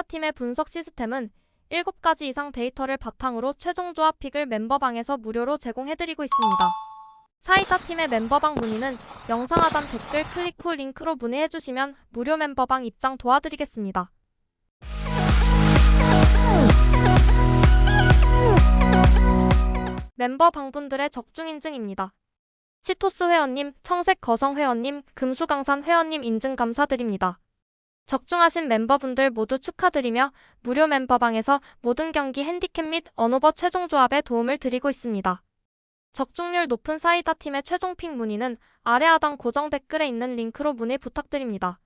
사이다팀의 분석 시스템은 7가지 이상 데이터를 바탕으로 최종 조합 픽을 멤버방에서 무료로 제공해드리고 있습니다. 사이다팀의 멤버방 문의는 영상 하단 댓글 클릭 후 링크로 문의해주시면 무료 멤버방 입장 도와드리겠습니다. 멤버 방 분들의 적중 인증입니다. 치토스 회원님, 청색 거성 회원님, 금수강산 회원님 인증 감사드립니다. 적중하신 멤버분들 모두 축하드리며 무료 멤버방에서 모든 경기 핸디캡 및 언오버 최종 조합에 도움을 드리고 있습니다. 적중률 높은 사이다 팀의 최종 픽 문의는 아래 하단 고정 댓글에 있는 링크로 문의 부탁드립니다.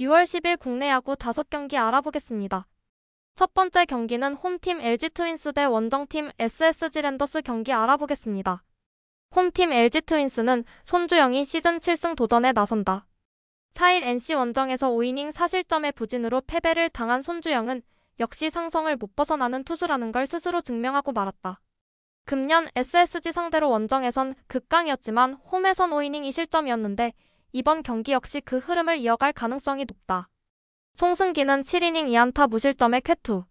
6월 10일 국내 야구 5경기 알아보겠습니다. 첫 번째 경기는 홈팀 LG 트윈스 대 원정팀 SSG 랜더스 경기 알아보겠습니다. 홈팀 LG 트윈스는 손주영이 시즌 7승 도전에 나선다. 4일 NC 원정에서 5이닝 사실점의 부진으로 패배를 당한 손주영은 역시 상성을 못 벗어나는 투수라는 걸 스스로 증명하고 말았다. 금년 SSG 상대로 원정에선 극강이었지만 홈에선 5이닝 2실점이었는데 이번 경기 역시 그 흐름을 이어갈 가능성이 높다. 송승기는 7이닝 2안타 무실점의 쾌투.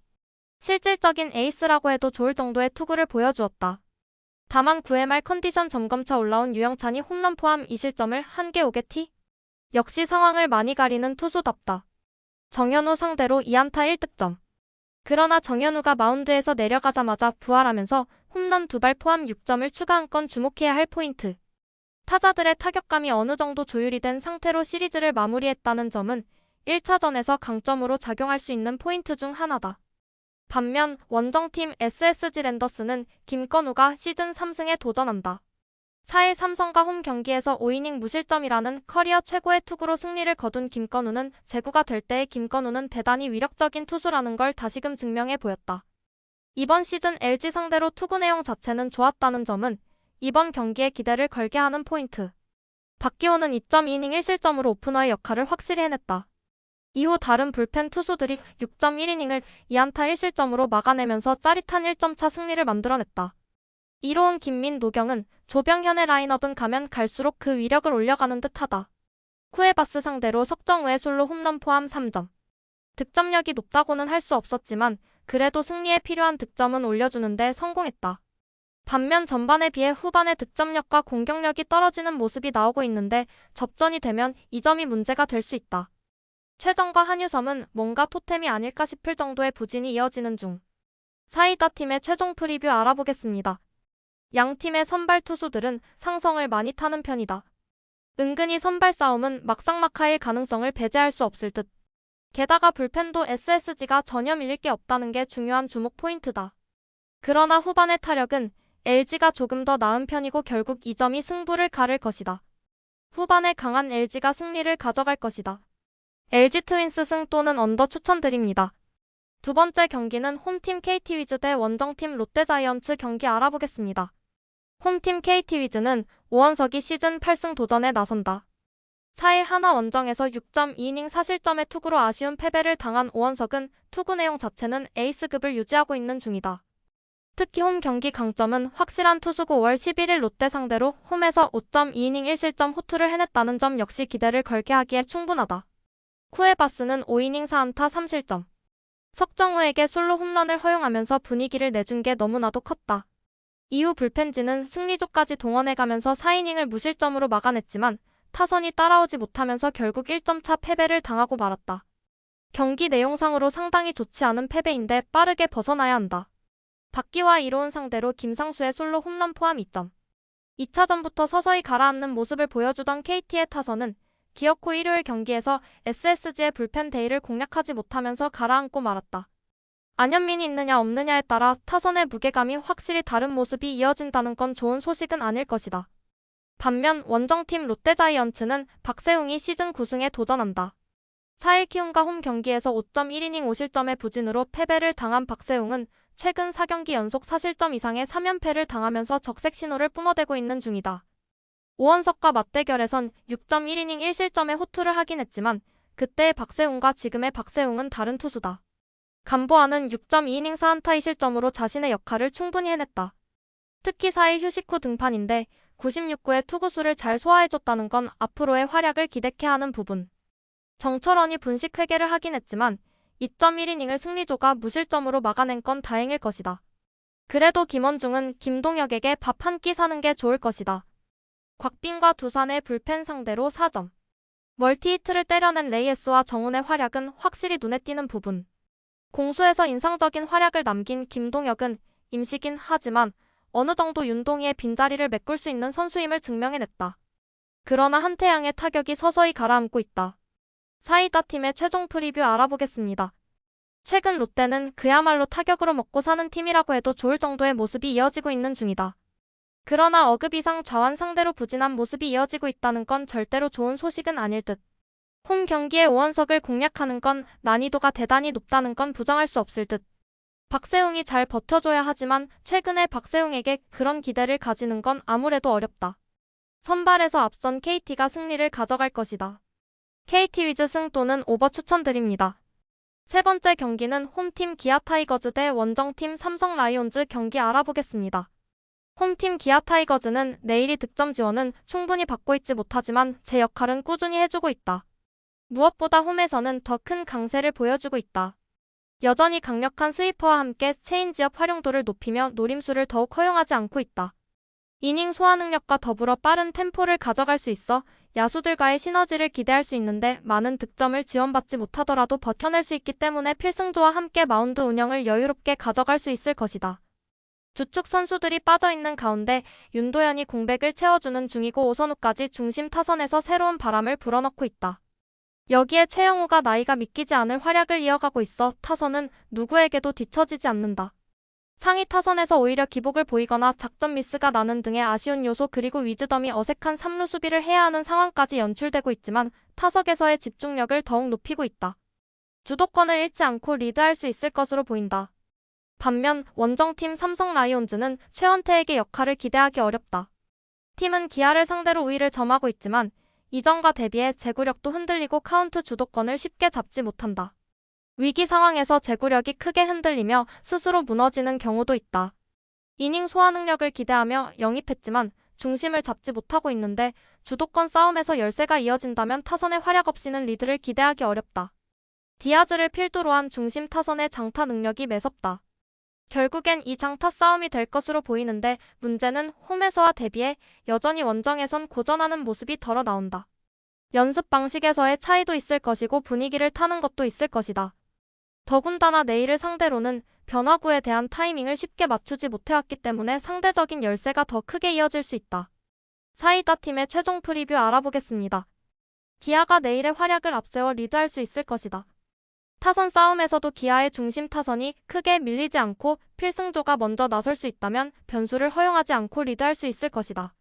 실질적인 에이스라고 해도 좋을 정도의 투구를 보여주었다. 다만 9회 말 컨디션 점검차 올라온 유영찬이 홈런 포함 2실점을 한개 오게티? 역시 상황을 많이 가리는 투수답다. 정현우 상대로 2안타 1득점. 그러나 정현우가 마운드에서 내려가자마자 부활하면서 홈런 두 발 포함 6점을 추가한 건 주목해야 할 포인트. 타자들의 타격감이 어느 정도 조율이 된 상태로 시리즈를 마무리했다는 점은 1차전에서 강점으로 작용할 수 있는 포인트 중 하나다. 반면 원정팀 SSG 랜더스는 김건우가 시즌 3승에 도전한다. 4일 삼성과 홈 경기에서 5이닝 무실점이라는 커리어 최고의 투구로 승리를 거둔 김건우는 제구가 될 때의 김건우는 대단히 위력적인 투수라는 걸 다시금 증명해 보였다. 이번 시즌 LG 상대로 투구 내용 자체는 좋았다는 점은 이번 경기에 기대를 걸게 하는 포인트. 박기호는 2.2이닝 1실점으로 오프너의 역할을 확실히 해냈다. 이후 다른 불펜 투수들이 6.1이닝을 2안타 1실점으로 막아내면서 짜릿한 1점차 승리를 만들어냈다. 이로운 김민 노경은 조병현의 라인업은 가면 갈수록 그 위력을 올려가는 듯하다. 쿠에바스 상대로 석정우의 솔로 홈런 포함 3점. 득점력이 높다고는 할 수 없었지만 그래도 승리에 필요한 득점은 올려주는데 성공했다. 반면 전반에 비해 후반의 득점력과 공격력이 떨어지는 모습이 나오고 있는데 접전이 되면 이 점이 문제가 될 수 있다. 최정과 한유섬은 뭔가 토템이 아닐까 싶을 정도의 부진이 이어지는 중. 사이다 팀의 최종 프리뷰 알아보겠습니다. 양 팀의 선발 투수들은 상성을 많이 타는 편이다. 은근히 선발 싸움은 막상막하일 가능성을 배제할 수 없을 듯. 게다가 불펜도 SSG가 전혀 밀릴 게 없다는 게 중요한 주목 포인트다. 그러나 후반의 타력은 LG가 조금 더 나은 편이고 결국 이 점이 승부를 가를 것이다. 후반에 강한 LG가 승리를 가져갈 것이다. LG 트윈스 승 또는 언더 추천드립니다. 두 번째 경기는 홈팀 KT 위즈 대 원정팀 롯데 자이언츠 경기 알아보겠습니다. 홈팀 KT 위즈는 오원석이 시즌 8승 도전에 나선다. 4일 하나 원정에서 6.2이닝 사실점의 투구로 아쉬운 패배를 당한 오원석은 투구 내용 자체는 에이스급을 유지하고 있는 중이다. 특히 홈 경기 강점은 확실한 투수고 5월 11일 롯데 상대로 홈에서 5.2이닝 1실점 호투를 해냈다는 점 역시 기대를 걸게 하기에 충분하다. 쿠에바스는 5이닝 4안타 3실점. 석정우에게 솔로 홈런을 허용하면서 분위기를 내준 게 너무나도 컸다. 이후 불펜진은 승리조까지 동원해가면서 4이닝을 무실점으로 막아냈지만 타선이 따라오지 못하면서 결국 1점 차 패배를 당하고 말았다. 경기 내용상으로 상당히 좋지 않은 패배인데 빠르게 벗어나야 한다. 박기와 이로운 상대로 김상수의 솔로 홈런 포함 2점. 2차전부터 서서히 가라앉는 모습을 보여주던 KT의 타선은 기어코 일요일 경기에서 SSG의 불펜 데이를 공략하지 못하면서 가라앉고 말았다. 안현민이 있느냐 없느냐에 따라 타선의 무게감이 확실히 다른 모습이 이어진다는 건 좋은 소식은 아닐 것이다. 반면 원정팀 롯데자이언츠는 박세웅이 시즌 9승에 도전한다. 4일 키움과 홈 경기에서 5.1이닝 5실점의 부진으로 패배를 당한 박세웅은 최근 4경기 연속 4실점 이상의 3연패를 당하면서 적색 신호를 뿜어대고 있는 중이다. 오원석과 맞대결에선 6.1이닝 1실점의 호투를 하긴 했지만 그때의 박세웅과 지금의 박세웅은 다른 투수다. 간보아는 6.2이닝 4안타 2실점으로 자신의 역할을 충분히 해냈다. 특히 4일 휴식 후 등판인데 96구의 투구수를 잘 소화해줬다는 건 앞으로의 활약을 기대케 하는 부분. 정철원이 분식 회개를 하긴 했지만 2.1이닝을 승리조가 무실점으로 막아낸 건 다행일 것이다. 그래도 김원중은 김동혁에게 밥 한 끼 사는 게 좋을 것이다. 곽빈과 두산의 불펜 상대로 4점. 멀티히트를 때려낸 레이에스와 정훈의 활약은 확실히 눈에 띄는 부분. 공수에서 인상적인 활약을 남긴 김동혁은 임시긴 하지만 어느 정도 윤동희의 빈자리를 메꿀 수 있는 선수임을 증명해냈다. 그러나 한태양의 타격이 서서히 가라앉고 있다. 사이다 팀의 최종 프리뷰 알아보겠습니다. 최근 롯데는 그야말로 타격으로 먹고 사는 팀이라고 해도 좋을 정도의 모습이 이어지고 있는 중이다. 그러나 어급 이상 좌완 상대로 부진한 모습이 이어지고 있다는 건 절대로 좋은 소식은 아닐 듯. 홈 경기의 5원석을 공략하는 건 난이도가 대단히 높다는 건 부정할 수 없을 듯. 박세웅이 잘 버텨줘야 하지만 최근에 박세웅에게 그런 기대를 가지는 건 아무래도 어렵다. 선발에서 앞선 KT가 승리를 가져갈 것이다. KT 위즈 승 또는 오버 추천드립니다. 세 번째 경기는 홈팀 기아 타이거즈 대 원정팀 삼성 라이온즈 경기 알아보겠습니다. 홈팀 기아 타이거즈는 내일이 득점 지원은 충분히 받고 있지 못하지만 제 역할은 꾸준히 해주고 있다. 무엇보다 홈에서는 더 큰 강세를 보여주고 있다. 여전히 강력한 스위퍼와 함께 체인지업 활용도를 높이며 노림수를 더욱 허용하지 않고 있다. 이닝 소화 능력과 더불어 빠른 템포를 가져갈 수 있어 야수들과의 시너지를 기대할 수 있는데 많은 득점을 지원받지 못하더라도 버텨낼 수 있기 때문에 필승조와 함께 마운드 운영을 여유롭게 가져갈 수 있을 것이다. 주축 선수들이 빠져있는 가운데 윤도현이 공백을 채워주는 중이고 오선우까지 중심 타선에서 새로운 바람을 불어넣고 있다. 여기에 최영우가 나이가 믿기지 않을 활약을 이어가고 있어 타선은 누구에게도 뒤처지지 않는다. 상위 타선에서 오히려 기복을 보이거나 작전 미스가 나는 등의 아쉬운 요소 그리고 위즈덤이 어색한 3루 수비를 해야 하는 상황까지 연출되고 있지만 타석에서의 집중력을 더욱 높이고 있다. 주도권을 잃지 않고 리드할 수 있을 것으로 보인다. 반면 원정팀 삼성 라이온즈는 최원태에게 역할을 기대하기 어렵다. 팀은 기아를 상대로 우위를 점하고 있지만 이전과 대비해 제구력도 흔들리고 카운트 주도권을 쉽게 잡지 못한다. 위기 상황에서 제구력이 크게 흔들리며 스스로 무너지는 경우도 있다. 이닝 소화 능력을 기대하며 영입했지만 중심을 잡지 못하고 있는데 주도권 싸움에서 열세가 이어진다면 타선의 활약 없이는 리드를 기대하기 어렵다. 디아즈를 필두로 한 중심 타선의 장타 능력이 매섭다. 결국엔 이 장타 싸움이 될 것으로 보이는데 문제는 홈에서와 대비해 여전히 원정에선 고전하는 모습이 덜어 나온다. 연습 방식에서의 차이도 있을 것이고 분위기를 타는 것도 있을 것이다. 더군다나 내일을 상대로는 변화구에 대한 타이밍을 쉽게 맞추지 못해왔기 때문에 상대적인 열세가 더 크게 이어질 수 있다. 사이다 팀의 최종 프리뷰 알아보겠습니다. 기아가 내일의 활약을 앞세워 리드할 수 있을 것이다. 타선 싸움에서도 기아의 중심 타선이 크게 밀리지 않고 필승조가 먼저 나설 수 있다면 변수를 허용하지 않고 리드할 수 있을 것이다.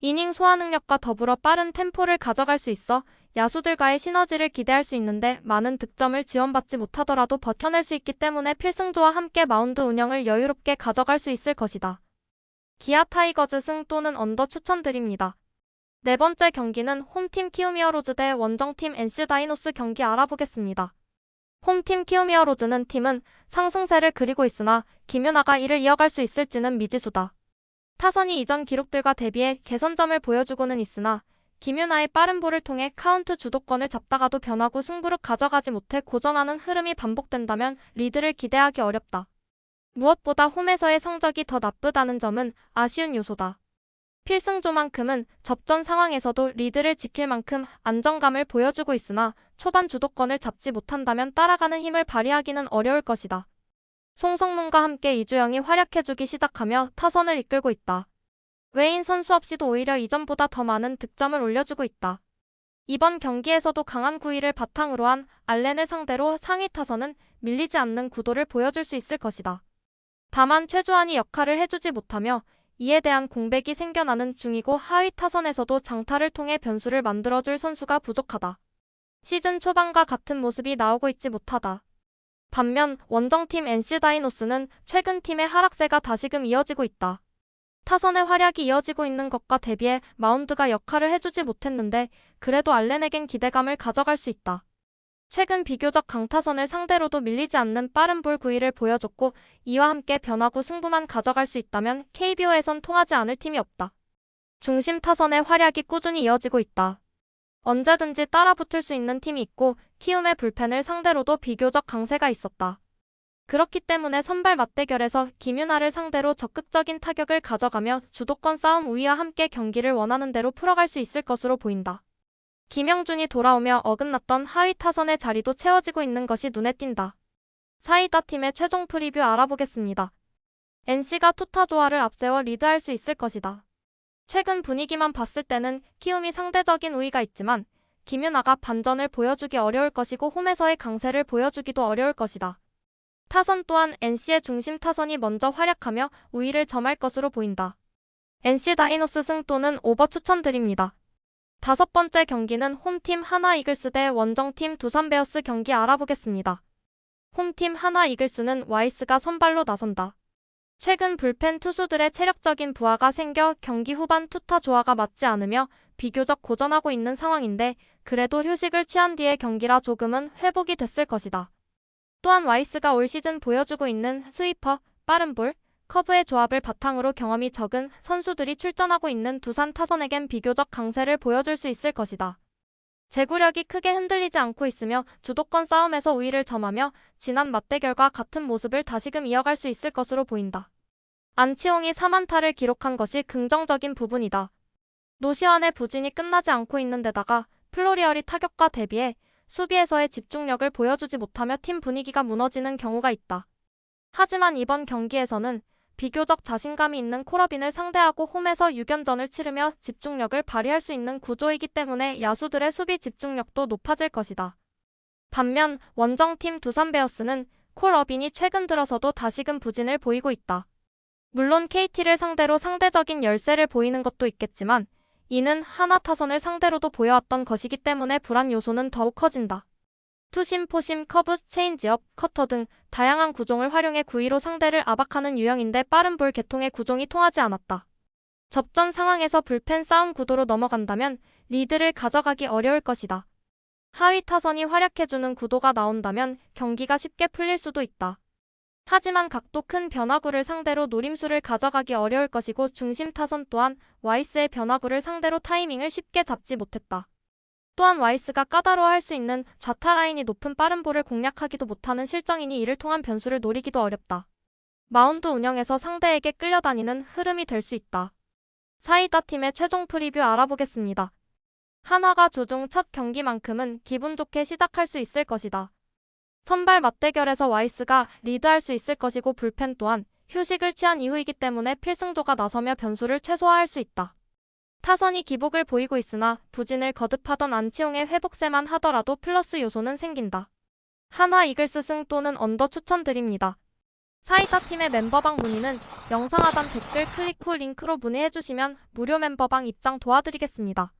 이닝 소화 능력과 더불어 빠른 템포를 가져갈 수 있어 야수들과의 시너지를 기대할 수 있는데 많은 득점을 지원받지 못하더라도 버텨낼 수 있기 때문에 필승조와 함께 마운드 운영을 여유롭게 가져갈 수 있을 것이다. 기아 타이거즈 승 또는 언더 추천드립니다. 네 번째 경기는 홈팀 키우미어로즈 대 원정팀 NC 다이노스 경기 알아보겠습니다. 홈팀 키우미어로즈는 팀은 상승세를 그리고 있으나 김윤아가 이를 이어갈 수 있을지는 미지수다. 타선이 이전 기록들과 대비해 개선점을 보여주고는 있으나 김윤아의 빠른 볼을 통해 카운트 주도권을 잡다가도 변화구 승부를 가져가지 못해 고전하는 흐름이 반복된다면 리드를 기대하기 어렵다. 무엇보다 홈에서의 성적이 더 나쁘다는 점은 아쉬운 요소다. 필승조만큼은 접전 상황에서도 리드를 지킬 만큼 안정감을 보여주고 있으나 초반 주도권을 잡지 못한다면 따라가는 힘을 발휘하기는 어려울 것이다. 송성문과 함께 이주영이 활약해주기 시작하며 타선을 이끌고 있다. 외인 선수 없이도 오히려 이전보다 더 많은 득점을 올려주고 있다. 이번 경기에서도 강한 구위를 바탕으로 한 알렌을 상대로 상위 타선은 밀리지 않는 구도를 보여줄 수 있을 것이다. 다만 최주환이 역할을 해주지 못하며 이에 대한 공백이 생겨나는 중이고 하위 타선에서도 장타를 통해 변수를 만들어줄 선수가 부족하다. 시즌 초반과 같은 모습이 나오고 있지 못하다. 반면 원정팀 NC 다이노스는 최근 팀의 하락세가 다시금 이어지고 있다. 타선의 활약이 이어지고 있는 것과 대비해 마운드가 역할을 해주지 못했는데 그래도 알렌에겐 기대감을 가져갈 수 있다. 최근 비교적 강타선을 상대로도 밀리지 않는 빠른 볼 구위를 보여줬고 이와 함께 변화구 승부만 가져갈 수 있다면 KBO에선 통하지 않을 팀이 없다. 중심 타선의 활약이 꾸준히 이어지고 있다. 언제든지 따라붙을 수 있는 팀이 있고 키움의 불펜을 상대로도 비교적 강세가 있었다. 그렇기 때문에 선발 맞대결에서 김윤아를 상대로 적극적인 타격을 가져가며 주도권 싸움 우위와 함께 경기를 원하는 대로 풀어갈 수 있을 것으로 보인다. 김영준이 돌아오며 어긋났던 하위 타선의 자리도 채워지고 있는 것이 눈에 띈다. 사이다 팀의 최종 프리뷰 알아보겠습니다. NC가 투타 조화를 앞세워 리드할 수 있을 것이다. 최근 분위기만 봤을 때는 키움이 상대적인 우위가 있지만 김윤아가 반전을 보여주기 어려울 것이고 홈에서의 강세를 보여주기도 어려울 것이다. 타선 또한 NC의 중심 타선이 먼저 활약하며 우위를 점할 것으로 보인다. NC 다이노스 승 또는 오버 추천드립니다. 다섯 번째 경기는 홈팀 하나 이글스 대 원정팀 두산 베어스 경기 알아보겠습니다. 홈팀 하나 이글스는 와이스가 선발로 나선다. 최근 불펜 투수들의 체력적인 부하가 생겨 경기 후반 투타 조화가 맞지 않으며 비교적 고전하고 있는 상황인데 그래도 휴식을 취한 뒤의 경기라 조금은 회복이 됐을 것이다. 또한 와이스가 올 시즌 보여주고 있는 스위퍼, 빠른 볼, 커브의 조합을 바탕으로 경험이 적은 선수들이 출전하고 있는 두산 타선에겐 비교적 강세를 보여줄 수 있을 것이다. 제구력이 크게 흔들리지 않고 있으며 주도권 싸움에서 우위를 점하며 지난 맞대결과 같은 모습을 다시금 이어갈 수 있을 것으로 보인다. 안치홍이 3안타를 기록한 것이 긍정적인 부분이다. 노시환의 부진이 끝나지 않고 있는 데다가 플로리얼이 타격과 대비해 수비에서의 집중력을 보여주지 못하며 팀 분위기가 무너지는 경우가 있다. 하지만 이번 경기에서는 비교적 자신감이 있는 코러빈을 상대하고 홈에서 6연전을 치르며 집중력을 발휘할 수 있는 구조이기 때문에 야수들의 수비 집중력도 높아질 것이다. 반면 원정팀 두산 베어스는 콜어빈이 최근 들어서도 다시금 부진을 보이고 있다. 물론 KT를 상대로 상대적인 열세를 보이는 것도 있겠지만 이는 하나 타선을 상대로도 보여왔던 것이기 때문에 불안 요소는 더욱 커진다. 투심, 포심, 커브, 체인지업, 커터 등 다양한 구종을 활용해 구위로 상대를 압박하는 유형인데 빠른 볼 개통의 구종이 통하지 않았다. 접전 상황에서 불펜 싸움 구도로 넘어간다면 리드를 가져가기 어려울 것이다. 하위 타선이 활약해주는 구도가 나온다면 경기가 쉽게 풀릴 수도 있다. 하지만 각도 큰 변화구를 상대로 노림수를 가져가기 어려울 것이고 중심 타선 또한 와이스의 변화구를 상대로 타이밍을 쉽게 잡지 못했다. 또한 와이스가 까다로워할 수 있는 좌타 라인이 높은 빠른 볼을 공략하기도 못하는 실정이니 이를 통한 변수를 노리기도 어렵다. 마운드 운영에서 상대에게 끌려다니는 흐름이 될 수 있다. 사이다 팀의 최종 프리뷰 알아보겠습니다. 한화가 주중 첫 경기만큼은 기분 좋게 시작할 수 있을 것이다. 선발 맞대결에서 와이스가 리드할 수 있을 것이고 불펜 또한 휴식을 취한 이후이기 때문에 필승조가 나서며 변수를 최소화할 수 있다. 타선이 기복을 보이고 있으나 부진을 거듭하던 안치홍의 회복세만 하더라도 플러스 요소는 생긴다. 한화 이글스 승 또는 언더 추천드립니다. 사이다 팀의 멤버방 문의는 영상 하단 댓글 클릭 후 링크로 문의해주시면 무료 멤버방 입장 도와드리겠습니다.